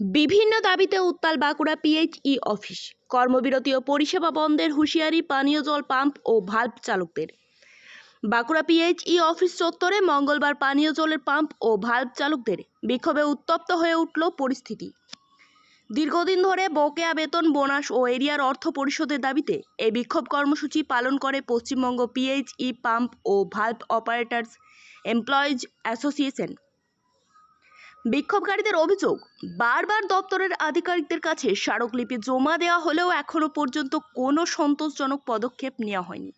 বিভিন্ন দাবিতে উত্তাল বাঁকুড়া পিএইচই অফিস। কর্মবিরতি ও পরিষেবা বন্ধের হুঁশিয়ারি, পানীয় জল পাম্প ও ভাল্ব চালকদের। বাঁকুড়া পিএইচই অফিস চত্বরে মঙ্গলবার পানীয় জলের পাম্প ও ভাল্ব চালকদের বিক্ষোভে উত্তপ্ত হয়ে উঠল পরিস্থিতি। দীর্ঘদিন ধরে বকেয়া বেতন, বোনাস ও এরিয়ার অর্থ পরিশোধের দাবিতে এই বিক্ষোভ কর্মসূচি পালন করে পশ্চিমবঙ্গ পিএইচই পাম্প ও ভাল্ব অপারেটরস এমপ্লয়িজ অ্যাসোসিয়েশন। বিক্ষোভকারীদের অভিযোগ, বারবার দপ্তরের আধিকারিকদের কাছে স্মারকলিপি জমা দেওয়া হলেও এখনও পর্যন্ত কোনো সন্তোষজনক পদক্ষেপ নেওয়া হয়নি।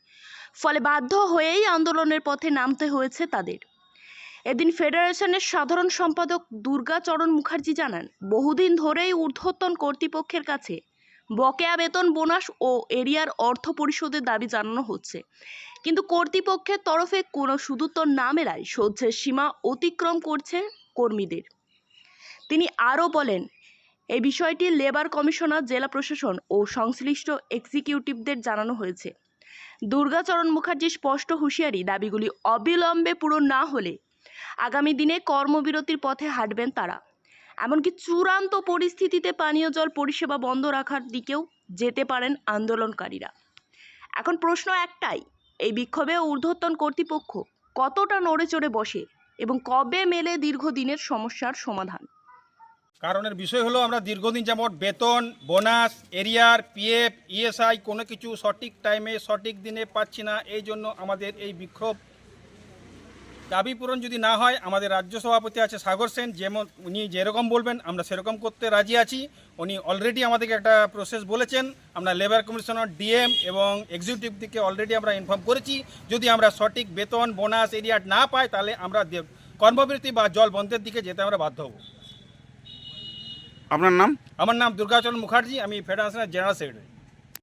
ফলে বাধ্য হয়েই আন্দোলনের পথে নামতে হয়েছে তাদের। এদিন ফেডারেশনের সাধারণ সম্পাদক দুর্গাচরণ মুখার্জি জানান, বহুদিন ধরেই ঊর্ধ্বতন কর্তৃপক্ষের কাছে বকেয়া বেতন বোনাস ও এরিয়ার অর্থ পরিশোধের দাবি জানানো হচ্ছে। কিন্তু কর্তৃপক্ষের তরফে কোনো সুদুত্তর না মেলায় সহ্যের সীমা অতিক্রম করছে কর্মীদের। তিনি আরও বলেন এই বিষয়টি লেবার কমিশনার, জেলা প্রশাসন ও সংশ্লিষ্ট এক্সিকিউটিভদের জানানো হয়েছে। দুর্গাচরণ মুখার্জি স্পষ্ট হুঁশিয়ারি দাবিগুলি অবিলম্বে পূরণ না হলে আগামী দিনে কর্মবিরতির পথে হাঁটবেন তারা। এমনকি চূড়ান্ত পরিস্থিতিতে পানীয় জল পরিষেবা বন্ধ রাখার দিকেও যেতে পারেন আন্দোলনকারীরা। এখন প্রশ্ন একটাই, এই বিক্ষোভে ঊর্ধ্বতন কর্তৃপক্ষ কতটা নড়ে চড়ে বসে এবং কবে মেলে দীর্ঘদিনের সমস্যার সমাধান? কারণের বিষয় হলো আমরা দীর্ঘদিন যেমন বেতন, বোনাস, এরিয়ার, পিএফ, ইএসআই কোনো কিছু সঠিক টাইমে সঠিক দিনে পাচ্ছি না। এই জন্য আমাদের এই বিক্ষোভ দাবি পূরণ যদি না হয়, আমাদের রাজ্য সভাপতি আছে সাগর সেন। যেমন উনি যেরকম বলবেন, আমরা সেরকম করতে রাজি আছি। উনি অলরেডি আমাদেরকে একটা প্রসেস বলেছেন। আমরা লেবার কমিশনার ডিএম এবং এক্সিকিউটিভ দিকে অলরেডি আমরা ইনফর্ম করেছি। যদি আমরা সঠিক বেতন, বোনাস এরিয়ার না পাই, তাহলে আমরা কর্মবিরতি বা জল বন্ধের দিকে যেতে আমরা বাধ্য হব। আপনার নাম? আমার নাম দুর্গাচরণ মুখার্জি আমি ফেডারেশনের জেনারেল সেক্রেটারি।